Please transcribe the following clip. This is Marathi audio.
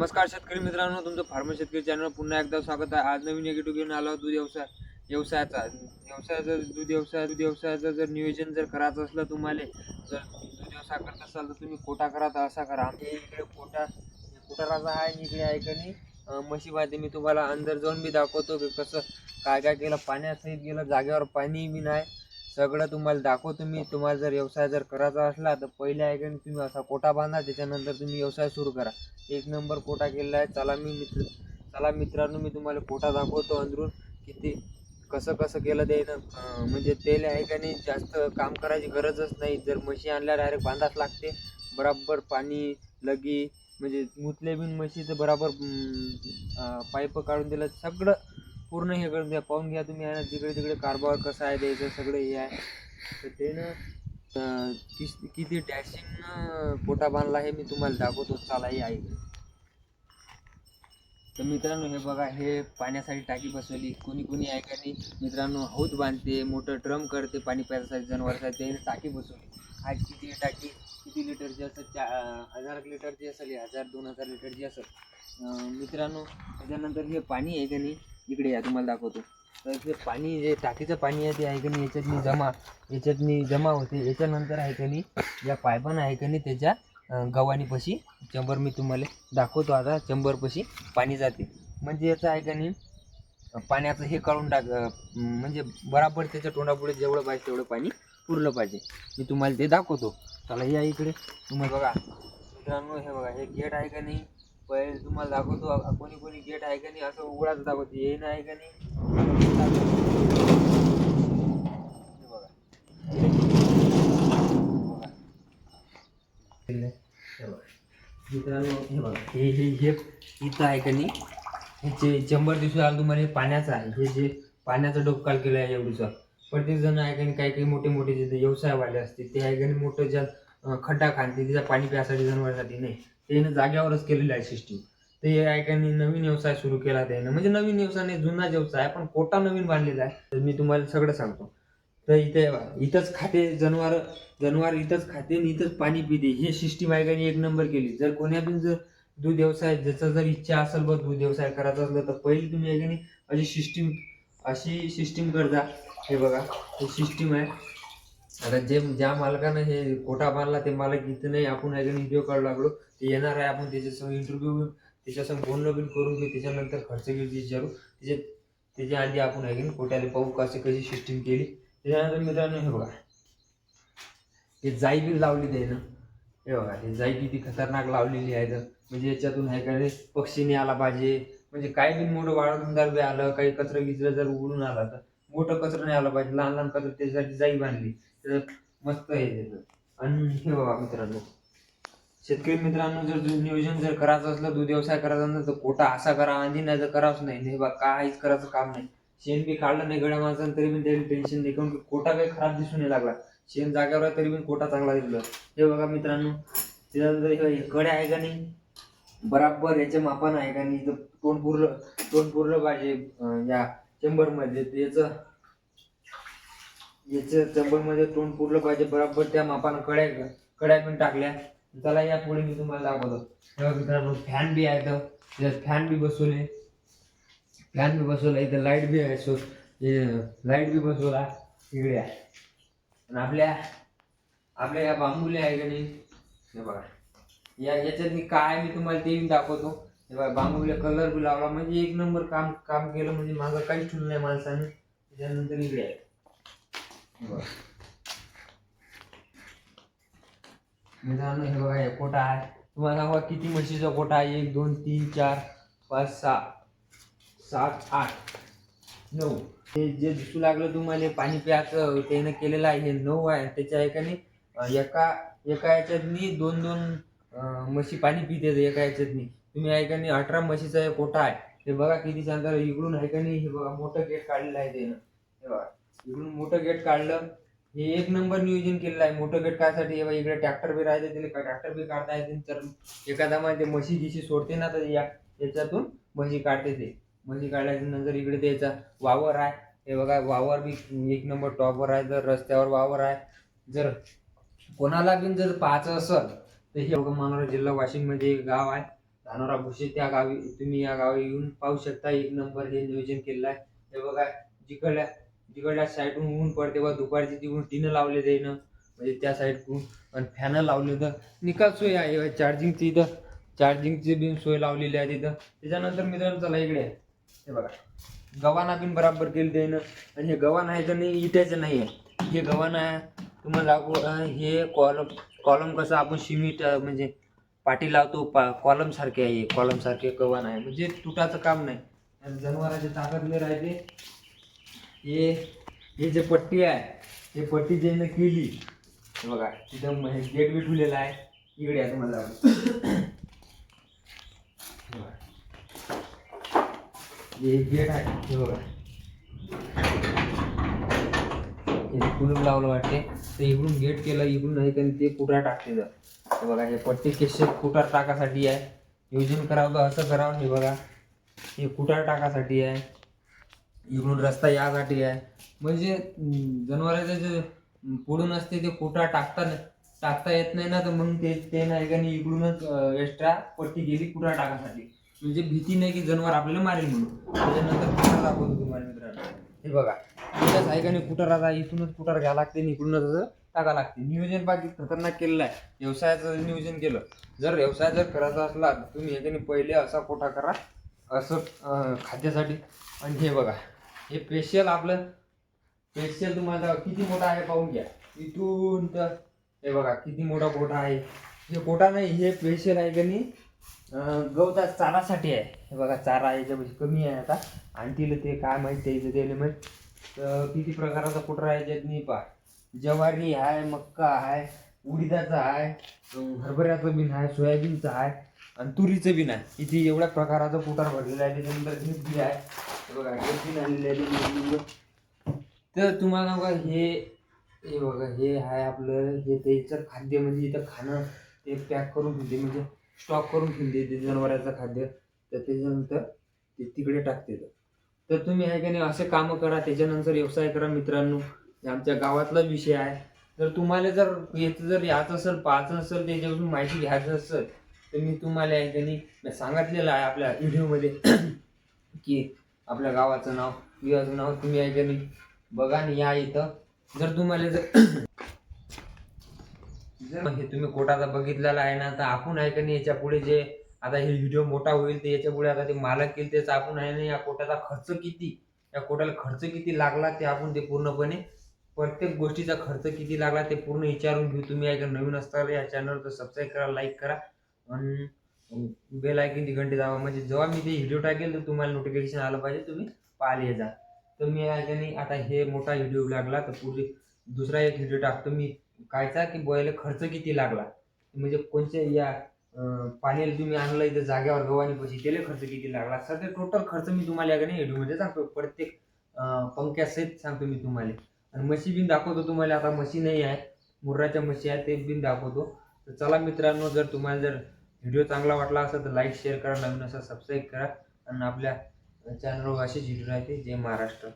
नमस्कार शेतकरी मित्रांनो तुमचं फार्मर शेतकरी चॅनल पुन्हा एकदा स्वागत आहे. आज नवीन निगेटिव्ह घेऊन आलो दूध व्यवसाय व्यवसायाचा. व्यवसायाचा दूध व्यवसाय दूध व्यवसायाचं जर नियोजन जर करायचं असलं तुम्हाला जर दूध व्यवसाय करत असाल तर तुम्ही कोटा करा तर असा करा. आमच्या इकडे कोटा कोटाराचा आहे इकडे आहे का नाही म्हशीमध्ये मी तुम्हाला अंदर जाऊन बी दाखवतो की कसं काय काय केलं. पाण्यासहित गेलं जागेवर पाणी बी नाही. सगळं तुम्हाला दाखवतो मी. तुम्हाला जर व्यवसाय जर करायचा असला तर पहिले आहे का तुम्ही असा कोटा बांधा त्याच्यानंतर तुम्ही व्यवसाय सुरू करा. एक नंबर कोटा केलेला आहे. चला मी मित्र चला मित्रांनो मी तुम्हाला कोटा दाखवतो अंदरून. किती कसं कसं केलं ते म्हणजे तेल आहे का नाही जास्त काम करायची गरजच नाही. जर म्हशी आणल्या डायरेक्ट बांधाच लागते. बराबर पाणी लगी म्हणजे मुतले बिन म्हशीचं बराबर पाईप काढून दिलं. सगळं पूर्ण हे करून द्या. पाहून घ्या तुम्ही. आहे ना तिकडे तिकडे कारभार कसं आहे द्यायचं सगळं हे आहे. तर ते ना किती डॅशिंग पोटा बांधला हे मी तुम्हाला दाखवतो. चालाही हे आहे. तर मित्रांनो हे बघा हे पाण्यासाठी टाकी बसवली. कोणी कोणी आहे का नाही? मित्रांनो हौद बांधते मोठं ड्रम करते पाणी प्यायसाठी जनावरसाठी त्याने टाकी बसवली. आज किती टाकी किती लिटरची असेल चा हजार लिटरची असेल हजार दोन हजार लिटरची असेल. मित्रांनो त्याच्यानंतर हे पाणी आहे का नाही? इकडे या तुम्हाला दाखवतो. तर ते पाणी जे टाकीचं पाणी आहे ते आहे की नाही याच्यातनी जमा याच्यातनी जमा होते. याच्यानंतर आहे का नाही या पायपन आहे का नाही त्याच्या गव्हाणीपाशी चंबर मी तुम्हाला दाखवतो आता चंबरपाशी पाणी जाते. म्हणजे याचं आहे का नाही पाण्याचं हे काढून टाक म्हणजे बराबर त्याच्या तोंडापुढे जेवढं पाहिजे तेवढं पाणी पुरलं पाहिजे. मी तुम्हाला ते दाखवतो. चला या इकडे. तुम्हाला बघा. मित्रांनो हे बघा हे गेट आहे का नाही पहिले तुम्हाला दाखवतो कोणी कोणी गेट आहे का नाही असं उघडाच दाखवतो. हे नाही आहे का नाही? हे बघा. हे बघा. हे हे इथं आहे का नाही? हे जे शंभर दिवस आलं तुम्हाला हे पाण्याचं आहे. हे जे पाण्याचं डोकाल केलं आहे एवढीचं. प्रत्येक जण आहे का नाही काही काही मोठे मोठे जे व्यवसायवाले असते ते आहे का नाही मोठं ज्या खड्डा खाणते तिचा पाणी प्यासाठी जनावरांसाठी नाही. त्याने जाग्यावरच केलेलं आहे सिस्टीम ते आहे नवीन व्यवसाय सुरू केला त्यानं. म्हणजे नवीन व्यवसाय नाही जुना व्यवसाय आहे पण कोटा नवीन बांधलेला आहे. तर मी तुम्हाला सगळं सांगतो. तर इथे इथंच खाते जनावर जनावर इथंच खाते आणि इथंच पाणी पिते. हे सिस्टीम आहे का एक नंबर केली. जर कोण्यातून पण जर दूध व्यवसाय ज्याचा जर इच्छा असेल बघ दूध व्यवसाय करायचा असलं तर पहिली तुम्ही आहे का नाही अशी सिस्टीम अशी सिस्टीम करता हे बघा ही सिस्टीम आहे. आता जे ज्या मालकानं हे कोटा बांधला ते मालक इथं नाही आपण आहे व्हिडिओ काढू लागलो. ते येणार आहे आपण त्याच्यासंग इंटरव्ह्यू त्याच्यासंग बोलणं बिन करून घेऊ त्याच्यानंतर खर्च घेऊ विचारू त्याच्या त्याच्या आधी आपण आहे कोट्याला पाहू कशी कशी सिस्टीम केली. त्याच्यानंतर मित्रांनो हे बघा. हे जाई बी लावली ते ना. हे बघा हे जाई किती खतरनाक लावलेली आहे तर. म्हणजे याच्यातून ह्याकडे पक्षी नाही आला पाहिजे. म्हणजे काही बी मोठं वाळून बी आलं काही कचरं गिचरं जर उडून आला तर मोठं कचरं नाही आलं पाहिजे. लहान लहान कचरं त्याच्यासाठी जाई बांधली. तर मस्त आहे त्याचं आणि हे बघा मित्रांनो शेतकरी मित्रांनो जर नियोजन जर करायचं असलं दूध व्यवसाय करायचा असलं तर कोटा असा करा आणि नाही तर करावंच नाही. हे बा काहीच करायचं काम नाही. शेण बी काढलं नाही गड्या माणसानं तरी पण त्याला टेन्शन नाही. कारण की कोटा काही खराब दिसून नाही लागला. शेण जागेवर आहे तरी पण कोटा चांगला दिसला. हे बघा मित्रांनो त्याच्यानंतर हे कडे आहे का नाही? बराबर याच्या मापानं आहे का नाही? तर तोंड पुरलं तोंड पुरलं पाहिजे या चेंबरमध्ये याचं याचं चंबरमध्ये तोंड पुरलं पाहिजे बरोबर त्या मापानं कड्या कड्या पण टाकल्या. चला या पुढे मी तुम्हाला दाखवतो. मित्रांनो फॅन बी आहे इथं. फॅन बी बसवले. फॅन बी बसवला. इथं लाइट बी आहे. सो लाइट बी बसवला. इकडे आहे आणि आपल्या आपल्या या बांबुले आहे का नाही? हे बघा. या याच्यात मी काय मी तुम्हाला ते दाखवतो. हे बघा बांबूला कलर बी लावला. म्हणजे एक नंबर काम काम केलं. म्हणजे माझं काहीच ठेवलं नाही माणसाने. त्याच्यानंतर इकडे आहे मित्रांनो हे बघा हे कोटा आहे. तुम्हाला सांगा किती म्हशीचा कोटा आहे? एक दोन तीन चार पाच सहा सात आठ नऊ. हे जे दिसू लागलं तुम्हाला पाणी प्यायचं त्यानं केलेलं आहे. हे नऊ आहे. त्याच्या एकाने एका एका याच्यातनी दोन दोन म्हशी पाणी पिते एका याच्यातनी. तुम्ही ऐकाने अठरा म्हशीचा हे कोटा आहे. हे बघा किती सांगता इकडून ऐकाने नाही? हे बघा मोठं गेट काढलेलं आहे त्यानं. हे बघा. इकडून मोठं गेट काढलं. हे एक नंबर नियोजन केलेलं आहे. मोठं गेट काढायसाठी हे इकडे ट्रॅक्टर बी राहते तिला ट्रॅक्टर बी काढता येते. तर एखादा मध्ये म्हशी गिशी सोडते ना तर या याच्यातून म्हशी काढते ते. म्हशी काढल्याच्या नंतर इकडे त्याचा वावर आहे. हे बघा वावर बी एक नंबर टॉपवर आहे. जर रस्त्यावर वावर आहे. जर कोणाला बी जर पाहायचं असेल तर हे बघा मानोरा जिल्हा वाशिममध्ये एक गाव आहे. धानोरा भुसे त्या गावी तुम्ही या गावी येऊन पाहू शकता. एक नंबर हे नियोजन केलेलं आहे. हे बघा जिकडल्या तिकडल्या साईडून ऊन पडते बा दुपारची तिकडून टीनं लावले जाईन. म्हणजे त्या साईडकडून आणि फॅनं लावले तर निकाल सोय आहे चार्जिंगची इथं. चार्जिंगची बिन सोय लावलेली आहे तिथं. त्याच्यानंतर मित्रांनो चला इकडे. हे बघा. गव्हाणा बिन बराबर केली देईन आणि हे गव्हाण आहे तर नाही इटायचं नाही आहे. हे गव्हाण आहे. तुम्हाला दाखवू हे कॉलम कॉलम कसं आपण सिमेंट म्हणजे पाठी लावतो पा कॉलमसारखे आहे. कॉलमसारखे गव्हाण आहे. म्हणजे तुटाचं काम नाही. आणि ताकद नाही राहते. हे हे जे पट्टी आहे हे पट्टी ज्यानं केली बघा तिथं हे गेट बी ठेवलेला आहे. इकडे आहे तुम्हाला. हे गेट आहे हे बघा. हे कुलूप लावलं वाटते? तर इकडून गेट केलं इकडून नाही तर ते कुटार टाकते जर बघा हे पट्टी केस कुटार टाकासाठी आहे? योजन करावं असं करावं? हे बघा. हे कुटार टाकासाठी आहे? इकडून रस्ता यासाठी आहे. म्हणजे अं, जनावरांचं जे पुढून असते ते कुठं टाकता टाकता येत नाही ना तर मग ते ते नाही का इकडूनच एक्स्ट्रा पट्टी गेली कुठं टाकासाठी. म्हणजे भीती नाही की जनावर आपल्याला मारेल म्हणून. त्याच्यानंतर कुठं दाखवतो तुम्हाला मित्रांनो? हे बघा. इथंच आहे का नाही कुटार आता इथूनच कुटार घ्यावं लागते आणि इकडूनच असं टाका लागते. नियोजन बाकी खतरनाक केलेलं आहे. व्यवसायाचं नियोजन केलं. जर व्यवसाय जर करायचा असला तर तुम्ही याच्याने पहिले असा कोठा करा. असं खाद्यासाठी. आणि हे बघा. हे स्पेशल आपलं स्पेशल तुम्हाला किती मोठा आहे पाहून घ्या. इथून तर हे बघा किती मोठा कोठा आहे. हे कोठा नाही हे स्पेशल आहे का नाही? गवता चारासाठी आहे. हे बघा चारा याच्यापेक्षा कमी आहे आता. आणि तिला ते काय माहीत त्याचं ते माहीत तर किती प्रकाराचा कुठं आहे त्यात नाही पा ज्वारी आहे मक्का आहे उडीदाचा आहे हरभऱ्याचं बीन आहे सोयाबीनचं आहे आणि तुरीचं बीन आहे इथे एवढ्या प्रकाराचं कुटार भरलेलं आहे त्याच्यानंतर ढीप बी आहे. बघा ढीप बिन तर तुम्हाला बघा हे हे बघा हे आहे आपलं हे त्याचं खाद्य म्हणजे इथं खाणं ते पॅक करून ठेवते म्हणजे स्टॉक करून ठेवते ते जनावरांचं खाद्य. तर त्याच्यानंतर ते तिकडे टाकते. तर तुम्ही आहे का नाही असे कामं करा. त्याच्यानंतर व्यवसाय करा मित्रांनो. आमच्या गावातला विषय आहे. जर तुम्हाला जर याचं जर याचं असेल पाहायचं असेल त्याच्यापासून माहिती घ्यायचं असेल तर मी तुम्हाला आहे का नाही सांगितलेलं आहे आपल्या व्हिडिओमध्ये की आपल्या गावाचं नाव गावाचं नाव तुम्ही ऐकलं नाही. बघा आणि या इथं. जर तुम्हाला जर जर हे तुम्ही कोटाचा बघितलेला आहे ना तर आपण आहे का नाही याच्यापुढे जे आता हे व्हिडिओ मोठा होईल ते याच्यापुढे आता ते मालक केलं त्याचा आपण आहे ना या कोटाचा खर्च किती? या कोटाला खर्च किती लागला ते आपण ते पूर्णपणे प्रत्येक गोष्टीचा खर्च किती लागला ते पूर्ण विचारून घेऊ. तुम्ही ऐकलं नवीन असताना या चॅनल तर सबस्क्राईब करा लाईक करा. आणि बेल ती घंटे दाबा म्हणजे जेव्हा मी ते व्हिडिओ टाकेल तर तुम्हाला नोटिफिकेशन आलं पाहिजे तुम्ही पाहिले जा. तर मी याच्याने आता हे मोठा व्हिडिओ लागला तर पुढे दुसरा एक व्हिडिओ टाकतो. मी कायचा की बोयाला खर्च किती लागला? म्हणजे कोणत्या या अं, पाण्याला तुम्ही आणलं इथं जाग्यावर गव्हाणी पैसे त्याला खर्च किती लागला? सध्या टोटल खर्च मी तुम्हाला या व्हिडिओमध्ये सांगतो. प्रत्येक पंख्यासहित सांगतो मी तुम्हाला. आणि म्हशी बिन दाखवतो तुम्हाला आता म्हशी नाही आहे. मुर्राच्या म्हशी आहे ते बिन दाखवतो. तर चला मित्रांनो जर तुम्हाला जर व्हिडिओ चांगला वाटला असेल तर लाईक शेअर करा. नवीन असा सबस्क्राईब करा. आणि आपल्या चॅनलवर असेच व्हिडिओ राहते. जय महाराष्ट्र.